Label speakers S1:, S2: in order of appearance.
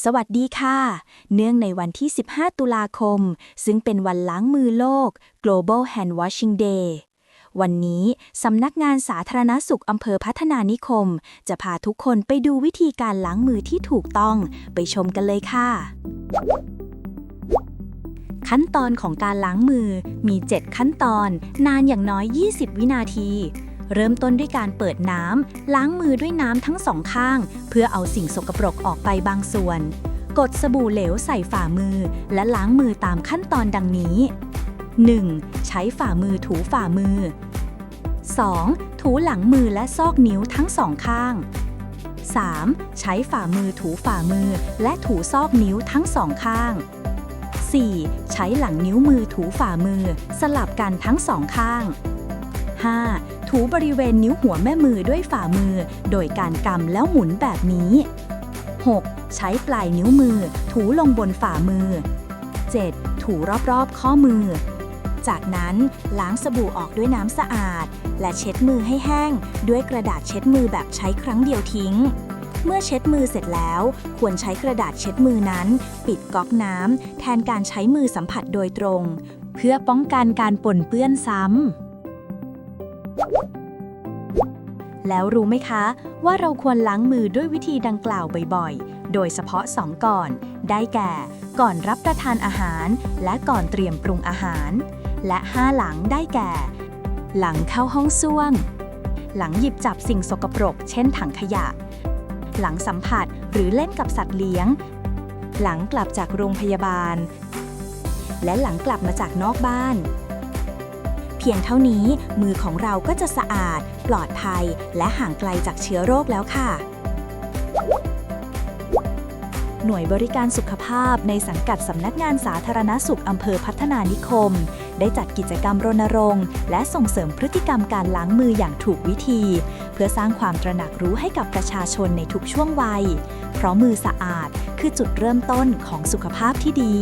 S1: สวัสดีค่ะ เนื่องในวันที่ 15 ตุลาคม ซึ่งเป็นวันล้างมือโลก Global Hand Washing Day วันนี้สำนักงานสาธารณสุขอำเภอพัฒนานิคม จะพาทุกคนไปดูวิธีการล้างมือที่ถูกต้อง ไปชมกันเลยค่ะ ขั้นตอนของการล้างมือมี 7 ขั้นตอน นานอย่างน้อย 20 วินาที เริ่มต้นด้วยการเปิดน้ำล้างมือด้วยน้ำทั้งสองข้าง เพื่อเอาสิ่งสกปรกออกไปบางส่วน กดสบู่เหลวใส่ฝ่ามือ และล้างมือตามขั้นตอนดังนี้ 1. ใช้ฝ่ามือถูฝ่ามือ 2. ถูหลังมือและซอกนิ้วทั้งสองข้าง 3. ใช้ฝ่ามือถูฝ่ามือและถูซอกนิ้วทั้งสองข้าง 4. ใช้หลังนิ้วมือถูฝ่ามือ สลับกันทั้งสองข้าง 5. ถูบริเวณนิ้วหัวแม่มือด้วยฝ่ามือ โดยการกำแล้วหมุนแบบนี้ 6. ใช้ปลายนิ้วมือ ถูลงบนฝ่ามือ 7. ถูรอบๆ ข้อมือ จากนั้นล้างสบู่ออกด้วยน้ำสะอาด และเช็ดมือให้แห้ง ด้วยกระดาษเช็ดมือแบบใช้ครั้งเดียวทิ้ง เมื่อเช็ดมือเสร็จแล้ว ควรใช้กระดาษเช็ดมือนั้น ปิดก๊อกน้ำแทนการใช้มือสัมผัสโดยตรง เพื่อป้องกันการปนเปื้อนซ้ำ แล้วรู้ไหมคะว่าเราควรล้างมือด้วยวิธีดังกล่าวบ่อยๆ โดยเฉพาะ 2 ก่อน ได้แก่ ก่อนรับประทานอาหาร และก่อนเตรียมปรุงอาหาร และ 5 หลังได้แก่ หลังเข้าห้องส้วม หลังหยิบจับสิ่งสกปรก เช่นถังขยะ หลังสัมผัสหรือเล่นกับสัตว์เลี้ยง หลังกลับจากโรงพยาบาล และหลังกลับมาจากนอกบ้าน เพียงเท่านี้มือของเราก็จะสะอาด ปลอดภัย และห่างไกลจากเชื้อโรคแล้วค่ะ หน่วยบริการสุขภาพในสังกัดสำนักงานสาธารณสุขอำเภอพัฒนานิคม ได้จัดกิจกรรมรณรงค์ และส่งเสริมพฤติกรรมการล้างมืออย่างถูกวิธี เพื่อสร้างความตระหนักรู้ให้กับประชาชนในทุกช่วงวัย เพราะมือสะอาดคือจุดเริ่มต้นของสุขภาพที่ดี